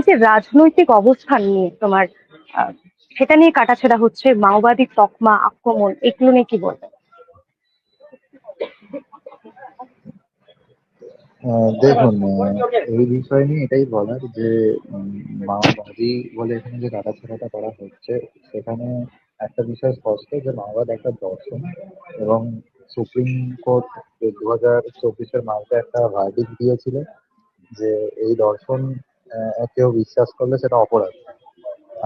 এই যে রাজনৈতিক অবস্থান নিয়ে তোমার সেটা নিয়ে কাটাছেড়া হচ্ছে মাওবাদী তকমা আক্রমণ, এগুলো নিয়ে কি বলবে? দেখুন এই বিষয় নিয়ে এটাই বলার যে মাওবাদী বলে এখানে যে কাটাছেড়াটা করা হচ্ছে, সেখানে একটা বিষয় স্পষ্ট যে মাওবাদ একটা দর্শন এবং সুপ্রিম কোর্ট দু হাজার চব্বিশের মার্চে একটা ভার্ডিক দিয়েছিল যে এই দর্শন কেউ বিশ্বাস করলে সেটা অপরাধ।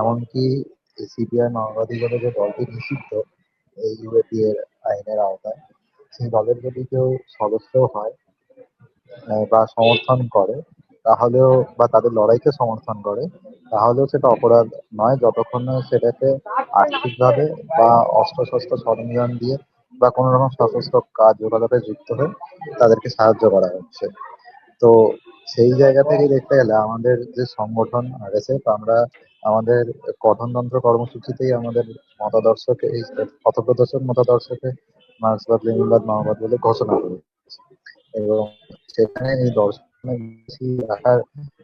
এমনকি সিপিআই মাওবাদী বলে যে দলটি নিষিদ্ধ, এই ইউএপি এর আইনের আওতায়, সেই দলের যদি কেউ সদস্য হয় বা সমর্থন করে, তাহলেও বা তাদের লড়াইকে সমর্থন করে, তাহলেও সেটা অপরাধ নয়, যতক্ষণ না সেটাকে আর্থিকভাবে বা অস্ত্রশস্ত্র সরঞ্জাম দিয়ে বা কোনো রকম সশস্ত্র কাজ ওকালতে যুক্ত হয়ে তাদেরকে সাহায্য করা হচ্ছে। তো সেই জায়গা থেকে দেখতে গেলে আমাদের যে সংগঠন আরএসএফ আমরা আমাদের গঠনতন্ত্র কর্মসূচিতেই আমাদের মতাদর্শকে, এই পথপ্রদর্শক মতাদর্শকে মার্ক্সবাদ, লেনিনবাদ, মাওবাদ বলে ঘোষণা করি এবং সেখানে এই দর্শনের বেশি রাখার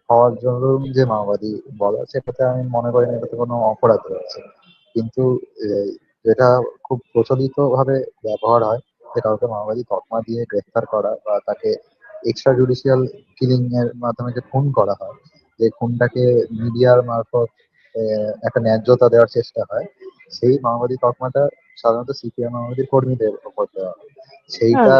হওয়ার জন্য যে মাওবাদী বলা, সেটাতে আমি মনে করি না এটাতে কোনো অপরাধ রয়েছে। কিন্তু যেটা খুব প্রচলিত ভাবে ব্যবহার হয় যে কাউকে মাওবাদী তকমা দিয়ে গ্রেফতার করা বা তাকে এক্সট্রা জুডিশিয়াল কিলিং এর মাধ্যমে যে খুন করা হয় যে খুনটাকে মিডিয়ার মারফত একটা ন্যায্যতা দেওয়ার চেষ্টা হয় সেই মাওবাদী তকমাটা সাধারণত সিপিএম মাওবাদী কর্মীদের উপর দেওয়া হয়। সেইটা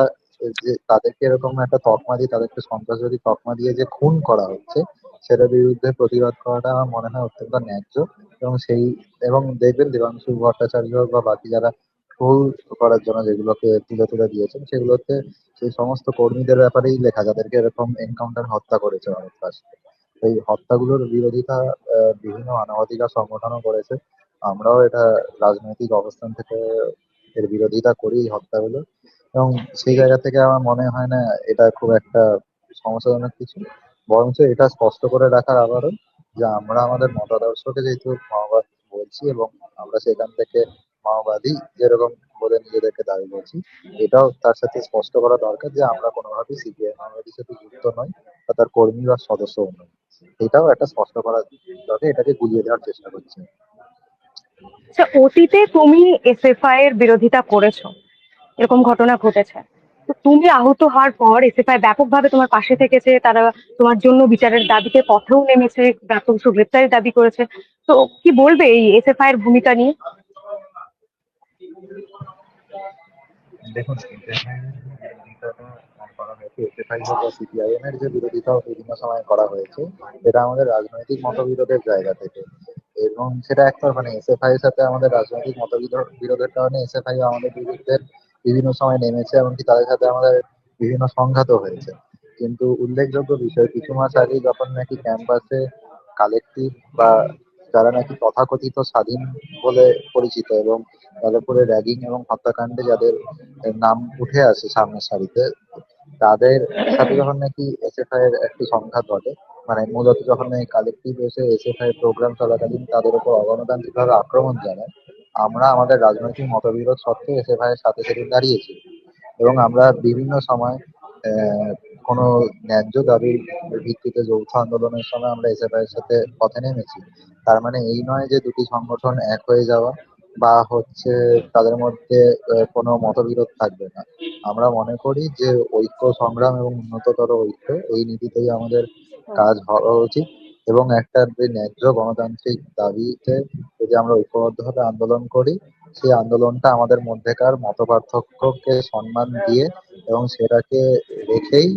যে তাদেরকে এরকম একটা তকমা দিয়ে তাদেরকে সন্ত্রাসবাদী তকমা দিয়ে যে খুন করা হচ্ছে সেটার বিরুদ্ধে প্রতিবাদ করাটা আমার মনে হয় অত্যন্ত ন্যায্য এবং সেই এবং দেখবেন দেবাংশু ভট্টাচার্য বা বাকি যারা ট্রোল করার জন্য যেগুলোকে তুলে তুলে দিয়েছেন, সেগুলোতে সেই সমস্ত কর্মীদের ব্যাপারেই লেখা, যাদেরকে এরকম এনকাউন্টার হত্যা করেছে ভারত রাষ্ট্র এই হত্যাগুলোর বিরোধিতা বিভিন্ন মানবাধিকার সংগঠনও করেছে। আমরাও এটা রাজনৈতিক অবস্থান থেকে এর বিরোধিতা করি এই হত্যাগুলো। এবং সেই জায়গা থেকে আমার মনে হয় না এটা খুব একটা সমস্যাজনক কিছু। বরঞ্চ এটা স্পষ্ট করে রাখার আবারও যে আমরা আমাদের মতাদর্শকে যেহেতু বলছি এবং আমরা সেখান থেকে মাওবাদী যেরকম বলে নিজেদেরকে দাবি করছি, এটাও তার সাথে স্পষ্ট করা দরকার যে আমরা কোনোভাবেই সিপিআই মাওবাদীর সাথে যুক্ত নই বা তার কর্মী বা সদস্যও নই। এটাও একটা স্পষ্ট করা দরকার, এটাকে গুলিয়ে দেওয়ার চেষ্টা করছে আচ্ছা অতীতে তুমি এসএফআই এর বিরোধিতা করেছ, এরকম ঘটনা ঘটেছে। তো তুমি আহত হওয়ার পর এসএফআই ব্যাপকভাবে তোমার পাশে থেকেছে, তারা তোমার জন্য বিচারের দাবিতে পথেও নেমেছে, ব্যাপক গ্রেপ্তারের দাবি করেছে। তো কি বলবে এই এসএফআই এর ভূমিকা নিয়ে? দেখুন এসএফআই হোক এর যে বিরোধিতাও বিভিন্ন সময় করা হয়েছে, এটা আমাদের রাজনৈতিক মতবিরোধের জায়গা থেকে। এবং সেটা একটা মানে এসএফআই এর সাথে আমাদের রাজনৈতিক মতবিরোধ, বিরোধের কারণে এসএফআই আমাদের বিরুদ্ধে বিভিন্ন সময় নেমেছে, এমনকি তাদের সাথে আমাদের বিভিন্ন সংঘাতও হয়েছে। কিন্তু উল্লেখযোগ্য বিষয়, কিছু মাস আগে যখন নাকি ক্যাম্পাসে কালেকটিভ বা যারা নাকি তথাকথিত স্বাধীন বলে পরিচিত এবং উপরে র্যাগিং এবং হত্যাকাণ্ডে যাদের নাম উঠে আসে সামনের সারিতে, তাদের সাথে যখন নাকি এসএফআই এর একটি সংঘাত ঘটে মানে মূলত যখন এই কালেকটিভ এসে এসএফআই প্রোগ্রাম চলাকালীন তাদের উপর অগণতান্ত্রিক ভাবে আক্রমণ জানায়, আমরা আমাদের রাজনৈতিক মতবিরোধ সত্ত্বেও এসএফআই এর সাথে সেদিন দাঁড়িয়েছি এবং আমরা বিভিন্ন সময় কোনো ন্যায্য দাবির ভিত্তিতে যৌথ আন্দোলনের সময় আমরা এসএফআই এর সাথে পথে নেমেছি। তার মানে এই নয় যে দুটি সংগঠন এক হয়ে যাওয়া বা হচ্ছে তাদের মধ্যে কোনো মতবিরোধ থাকবে না। আমরা মনে করি যে ঐক্য সংগ্রাম এবং উন্নততর ঐক্য এই নীতিতেই আমাদের কাজ হওয়া উচিত। এবং একটা যে ন্যায্য গণতান্ত্রিক দাবিতে যদি আমরা ঐক্যবদ্ধভাবে আন্দোলন করি সেই আন্দোলনটা আমাদের মধ্যেকার মত পার্থক্যকে সম্মান দিয়ে এবং সেটাকে রেখেই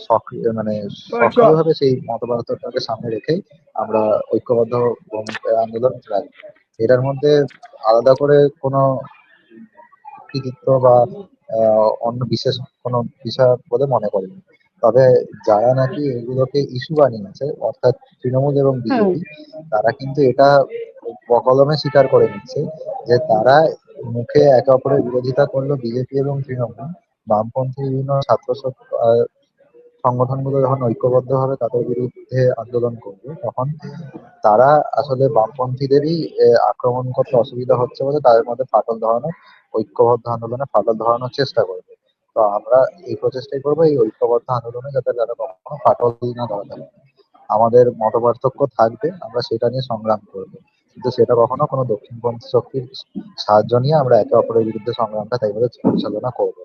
সক্রিয় মানে সক্রিয়ভাবে সেই মত পার্থক্যকে সামনে রেখেই আমরা ঐক্যবদ্ধ ভূমিকা আন্দোলন রাখব এটার মধ্যে আলাদা করে কোনো কৃতিত্ব বা অন্য বিশেষ কোনো বিষয় বলে মনে করি না। তবে যারা নাকি এগুলোকে ইস্যু বানিয়েছে অর্থাৎ তৃণমূল এবং বিজেপি তারা কিন্তু এটা বকলমে স্বীকার করে নিচ্ছে যে তারা মুখে একে অপরের বিরোধিতা করল বিজেপি এবং তৃণমূল বামপন্থী বিভিন্ন ছাত্র সংগঠনগুলো যখন ঐক্যবদ্ধভাবে তাদের বিরুদ্ধে আন্দোলন করবে, তখন তারা আসলে বামপন্থীদেরই আক্রমণ করতে অসুবিধা হচ্ছে বলে তাদের মধ্যে ফাটল ধরানো ঐক্যবদ্ধ আন্দোলনে ফাটল ধরানোর চেষ্টা করবে। তো আমরা এই প্রচেষ্টাই করব, এই ঐক্যবদ্ধ আন্দোলনে যাতে তারা কখনো ফাটল না ধরাতে পারে। আমাদের মতপার্থক্য থাকবে, আমরা সেটা নিয়ে সংগ্রাম করব। কিন্তু সেটা কখনো কোনো দক্ষিণপন্থী শক্তির সাহায্য নিয়ে আমরা একে অপরের বিরুদ্ধে সংগ্রামটা তাইভাবে পরিচালনা করব।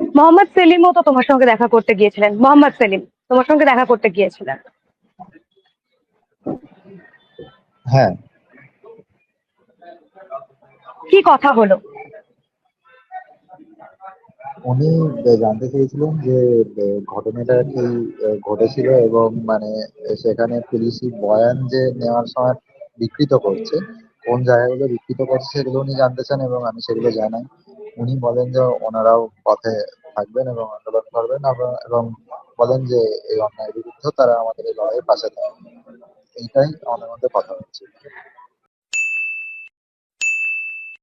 মোহাম্মদ সেলিমও তো তোমার সঙ্গে দেখা করতে গিয়েছিলেন। মোহাম্মদ সেলিম তোমার সঙ্গে দেখা করতে গিয়েছিলেন। হ্যাঁ। কি কথা হলো? উনি জানতে চেয়েছিলেন যে ঘটনাটা কি ঘটেছিল এবং মানে সেখানে পুলিশি বয়ান যে নেওয়ার সময় বিকৃত করছে কোন জায়গাগুলো বিকৃত করছে সেগুলো উনি জানতে চান এবং আমি সেগুলো জানাই। উনি বলেন যে ওনারাও পথে থাকবেন এবং আন্দোলন করবেন এবং- বলেন যে এই অন্যায়ের বিরুদ্ধে তারা আমাদের এই লড়াইয়ের পাশে থাকবে এইটাই আমাদের মধ্যে কথা হচ্ছে